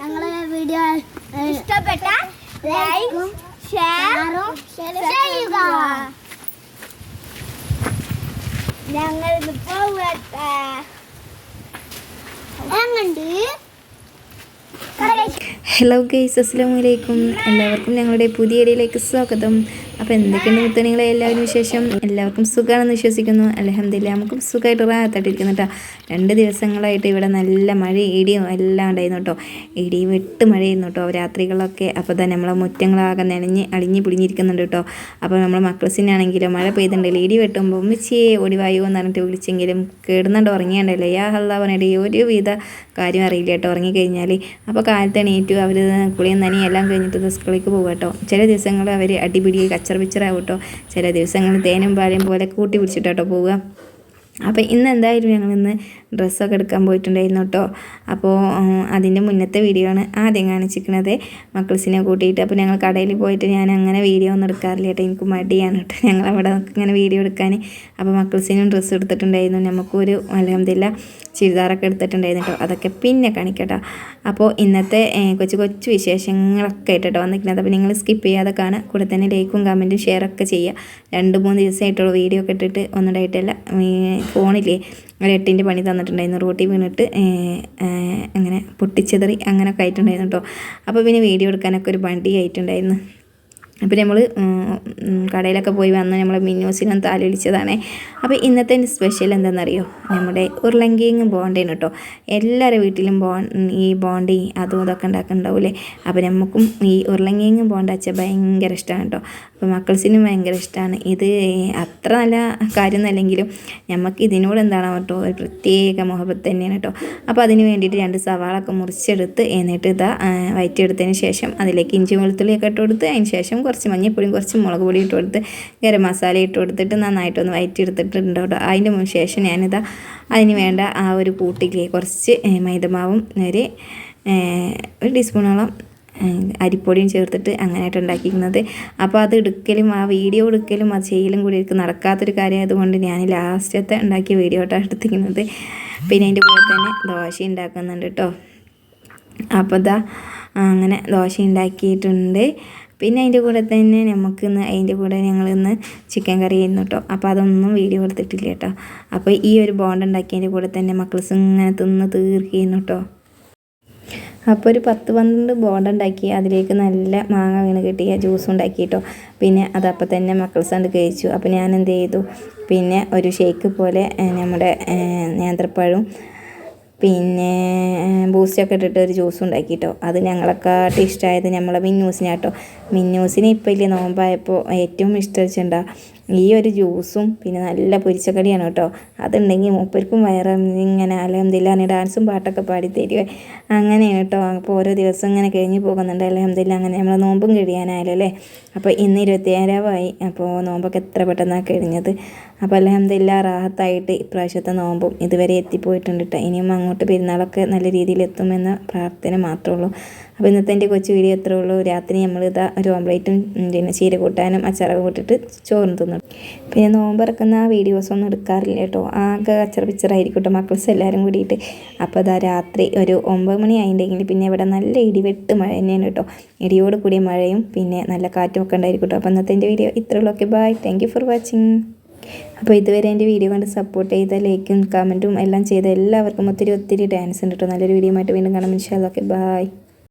ഞങ്ങളെ വീഡിയോ ഇഷ്ടപ്പെട്ട like share ചെയ്യുക. ഞങ്ങൾ പോവട്ടെ എങ്ങണ്ട് ഹലോ ഗൈസ് അസ്സാം വലൈക്കും എല്ലാവർക്കും ഞങ്ങളുടെ പുതിയ ഇടയിലേക്ക് സ്വാഗതം. അപ്പോൾ എന്തൊക്കെയുണ്ട് മുത്തണികളെ എല്ലാവരും വിശേഷം? എല്ലാവർക്കും സുഖമാണെന്ന് വിശ്വസിക്കുന്നു. അലഹമില്ല നമുക്കും സുഖമായിട്ട് റാത്തായിട്ടിരിക്കുന്നു കേട്ടോ. രണ്ട് ദിവസങ്ങളായിട്ട് ഇവിടെ നല്ല മഴ ഇടിയും എല്ലാം ഉണ്ടായിരുന്നു കേട്ടോ. ഇടി വെട്ട് മഴയായിരുന്നു കേട്ടോ. രാത്രികളൊക്കെ അപ്പോൾ തന്നെ നമ്മളെ മുറ്റങ്ങളാകെ നനഞ്ഞ് അളിഞ്ഞ് പിടിഞ്ഞിരിക്കുന്നുണ്ട് കേട്ടോ. അപ്പോൾ നമ്മളെ മക്കളസിനാണെങ്കിലും മഴ പെയ്തിട്ടുണ്ടല്ലോ ഇടി വെട്ടുമ്പോൾ ഉമ്മച്ചിയെ ഒടിവായോ എന്ന് പറഞ്ഞിട്ട് വിളിച്ചെങ്കിലും കേടുന്നുണ്ട് ഉറങ്ങിയാണ്ടല്ലോ? യാ ഹല്ല പറഞ്ഞിട്ട് ഒരു വിധ കാര്യം അറിയില്ല കേട്ടോ ഉറങ്ങിക്കഴിഞ്ഞാൽ അപ്പോൾ കാലത്ത് എണീറ്റു അവർ കുളിയും നനയും എല്ലാം കഴിഞ്ഞിട്ട് സ്കൂളിലേക്ക് പോകും കേട്ടോ. ചില ദിവസങ്ങൾ അവർ അടിപിടി കച്ചറ പിച്ചറാവും കേട്ടോ ചില ദിവസങ്ങൾ തേനും പാലും പോലെ കൂട്ടി പിടിച്ചിട്ടോ പോവുക. അപ്പോൾ ഇന്ന് എന്തായാലും ഞങ്ങൾ ഇന്ന്? ഡ്രസ്സൊക്കെ എടുക്കാൻ പോയിട്ടുണ്ടായിരുന്നു കേട്ടോ. അപ്പോൾ അതിന്റെ മുന്നത്തെ വീഡിയോ ആണ് ആദ്യം കാണിച്ചിരിക്കുന്നത്. മക്കൾസിനെ കൂട്ടിയിട്ട്. അപ്പോൾ ഞങ്ങൾ കടയിൽ പോയിട്ട് ഞാൻ അങ്ങനെ വീഡിയോ ഒന്നും എടുക്കാറില്ല കേട്ടോ. എനിക്ക് മടിയാണ് കേട്ടോ. ഞങ്ങൾ അവിടെ ഇങ്ങനെ വീഡിയോ എടുക്കാൻ. അപ്പോൾ മക്കൾസിനും ഡ്രസ്സ് എടുത്തിട്ടുണ്ടായിരുന്നു. നമുക്കൊരു അലഹമില്ല ചുരിദാറൊക്കെ എടുത്തിട്ടുണ്ടായിരുന്നു കേട്ടോ. അതൊക്കെ പിന്നെ കാണിക്കട്ടോ. അപ്പോൾ ഇന്നത്തെ കൊച്ചു കൊച്ചു വിശേഷങ്ങളൊക്കെ ആയിട്ടോ വന്നിരിക്കുന്നത്. അപ്പോൾ നിങ്ങൾ സ്കിപ്പ് ചെയ്യാതെ കാണുക. കൂടെ തന്നെ ലൈക്കും കമന്റും ഷെയറൊക്കെ ചെയ്യുക. രണ്ട് മൂന്ന് ദിവസമായിട്ടുള്ള വീഡിയോ ഒക്കെ ഇട്ടിട്ട് ഒന്നും ഫോണില്ലേ? ഒരു എട്ടിന്റെ പണി തന്നിട്ടുണ്ടായിരുന്നു. റോട്ടി വീണിട്ട് അങ്ങനെ പൊട്ടിച്ചെതറി അങ്ങനെയൊക്കെ ആയിട്ടുണ്ടായിരുന്നു കേട്ടോ അപ്പോൾ പിന്നെ വീഡിയോ എടുക്കാനൊക്കെ ഒരു വണ്ടി ആയിട്ടുണ്ടായിരുന്നു അപ്പോൾ നമ്മൾ കടയിലൊക്കെ പോയി വന്ന് നമ്മൾ മിന്നൂസിനും താലൊലിച്ചതാണ് അപ്പോൾ ഇന്നത്തെ സ്പെഷ്യൽ എന്താണെന്നറിയോ നമ്മുടെ ഉരുളങ്കിങ് ബോണ്ടേന് കേട്ടോ എല്ലാവരുടെ വീട്ടിലും ബോ ഈ ബോണ്ടി അതും ഇതൊക്കെ ഉണ്ടാക്കുന്നുണ്ടാവില്ലേ അപ്പോൾ നമുക്കും ഈ ഉരുളങ്കിങ് ബോണ്ട വെച്ചാൽ ഭയങ്കര ഇഷ്ടമാണ് കേട്ടോ അപ്പോൾ മക്കൾസിനും ഭയങ്കര ഇഷ്ടമാണ് ഇത് അത്ര നല്ല കാര്യം എന്നല്ലെങ്കിലും നമുക്ക് ഇതിനോട് എന്താണ് കേട്ടോ ഒരു പ്രത്യേക മുഹബത്ത് തന്നെയാണ് കേട്ടോ അപ്പോൾ അതിന് വേണ്ടിയിട്ട് രണ്ട് സവാളൊക്കെ മുറിച്ചെടുത്ത് എന്നിട്ട് ഇതാ വയറ്റിയെടുത്തതിന് ശേഷം അതിലേക്ക് ഇഞ്ചി വെളുത്തുള്ളിയൊക്കെ ഇട്ട് കൊടുത്ത് അതിന് ശേഷം കുറച്ച് മഞ്ഞൾപ്പൊടിയും കുറച്ച് മുളക് പൊടി ഇട്ട് കൊടുത്ത് ഗരം മസാല ഇട്ട് കൊടുത്തിട്ട് നന്നായിട്ടൊന്ന് വയറ്റിയെടുത്തിട്ടുണ്ട് കേട്ടോ. അതിന്റെ ശേഷം ഞാനിതാ അതിന് വേണ്ട ആ ഒരു കൂട്ടിലേക്ക് കുറച്ച് മൈദമാവും ഒരു ഒരു ടീസ്പൂണോളം അരിപ്പൊടിയും ചേർത്തിട്ട് അങ്ങനെയായിട്ട് ഉണ്ടാക്കിയിരിക്കുന്നത്. അപ്പോൾ അത് എടുക്കലും ആ വീഡിയോ എടുക്കലും അത് ചെയ്യലും കൂടി എനിക്ക് നടക്കാത്തൊരു കാര്യമായതുകൊണ്ട് ഞാൻ ലാസ്റ്റത്തെ ഉണ്ടാക്കിയ വീഡിയോ ആയിട്ടാണ് എടുത്തിരിക്കുന്നത്. പിന്നെ അതിന്റെ കൂടെ തന്നെ ദോശ ഉണ്ടാക്കുന്നുണ്ട് കേട്ടോ. അപ്പോൾ ഇതാ അങ്ങനെ ദോശ ഉണ്ടാക്കിയിട്ടുണ്ട്. പിന്നെ അതിന്റെ കൂടെ തന്നെ നമുക്ക് ഇന്ന് അതിന്റെ കൂടെ ഞങ്ങൾ ഇന്ന് ചിക്കൻ കറി ആയിരുന്നു കേട്ടോ അപ്പോൾ അതൊന്നും വീഡിയോ എടുത്തിട്ടില്ല കേട്ടോ അപ്പോൾ ഈ ഒരു ബോണ്ട് ഉണ്ടാക്കിയതിന്റെ കൂടെ തന്നെ മക്കൾസ് ഇങ്ങനെ തിന്ന് തീർക്കുന്നു കേട്ടോ അപ്പോൾ ഒരു പത്ത് പന്ത്രണ്ട് ബോണ്ട ഉണ്ടാക്കി. അതിലേക്ക് നല്ല മാങ്ങ വീണ് കിട്ടിയ ജ്യൂസ് ഉണ്ടാക്കി കേട്ടോ പിന്നെ അതപ്പോൾ തന്നെ മക്കൾസ് കണ്ട് കഴിച്ചു. അപ്പോൾ ഞാൻ എന്ത് ചെയ്തു? പിന്നെ ഒരു ഷേക്ക് പോലെ നമ്മുടെ നേന്ത്രപ്പഴവും പിന്നെ ബൂസ്റ്റൊക്കെ ഇട്ടിട്ട് ഒരു ജ്യൂസ് ഉണ്ടാക്കി കേട്ടോ അത് ഞങ്ങളെക്കാട്ട് ഇഷ്ടമായത് നമ്മളെ മിന്നൂസിനാട്ടോ മിന്നൂസിന് ഇപ്പം ഇല്ലേ നോമ്പായപ്പോൾ ഏറ്റവും ഇഷ്ടം ഈ ഒരു ജ്യൂസും പിന്നെ നല്ല പൊരിച്ചക്കടിയാണ് കേട്ടോ അതുണ്ടെങ്കിൽ മൂപ്പർക്കും വയറ് ഇങ്ങനെ അലഹമില്ല ഡാൻസും പാട്ടൊക്കെ പാടി തരുവേ. അങ്ങനെയാണ് കേട്ടോ അപ്പോൾ ഓരോ ദിവസം ഇങ്ങനെ കഴിഞ്ഞ് പോകുന്നുണ്ട്. അലഹമില്ല അങ്ങനെ നമ്മൾ നോമ്പും കഴിയാനായാലും അല്ലേ? അപ്പോൾ ഇന്ന് ഇരുപത്തിയേഴാവായി. അപ്പോൾ നോമ്പൊക്കെ എത്ര പെട്ടെന്നാണ് കഴിഞ്ഞത്. അപ്പോൾ അലഹമില്ല റാഹത്തായിട്ട് ഇപ്രാവശ്യത്തെ നോമ്പും ഇതുവരെ എത്തിപ്പോയിട്ടുണ്ട് കേട്ടോ ഇനിയും അങ്ങോട്ട് പെരുന്നാളൊക്കെ നല്ല രീതിയിൽ എത്തുമെന്ന പ്രാർത്ഥന മാത്രമേ ഉള്ളൂ. അപ്പോൾ ഇന്നത്തെ എന്റെ കൊച്ചു വീഡിയോ എത്ര ഉള്ളൂ. രാത്രി നമ്മൾ ഇതാ ഒരു ഓംപ്ലേറ്റും പിന്നെ ചീര കൂട്ടാനും അച്ചാറൊക്കെ കൂട്ടിയിട്ട് ചോറും തിന്നു പിന്നെ നോമ്പിറക്കുന്ന ആ വീഡിയോസ് ഒന്നും എടുക്കാറില്ല കേട്ടോ. ആകെ അച്ചറ പിച്ചറായിരിക്കും കേട്ടോ മക്കൾസ് എല്ലാവരും കൂടിയിട്ട്. അപ്പോൾ അതാ രാത്രി ഒരു ഒമ്പത് മണി ആയിട്ടുണ്ടെങ്കിൽ പിന്നെ ഇവിടെ നല്ല ഇടിവെട്ട് മഴ തന്നെയാണ് കേട്ടോ. ഇടിയോട് കൂടിയ മഴയും പിന്നെ നല്ല കാറ്റും ഒക്കെ ഉണ്ടായിരിക്കും കേട്ടോ. അപ്പോൾ ഇന്നത്തെ എന്റെ വീഡിയോ ഇത്രയുള്ളൂ okay bye thank for watching അപ്പോൾ ഇതുവരെ എന്റെ വീഡിയോ കണ്ട് സപ്പോർട്ട് ചെയ്ത ലൈക്കും കമന്റും എല്ലാം ചെയ്ത എല്ലാവർക്കും ഒത്തിരി ഒത്തിരി ഡാൻസ് ഉണ്ട് കേട്ടോ നല്ലൊരു വീഡിയോ ആയിട്ട് വീണ്ടും കാണാം. ഇൻഷാല്ല ഓക്കെ ബൈ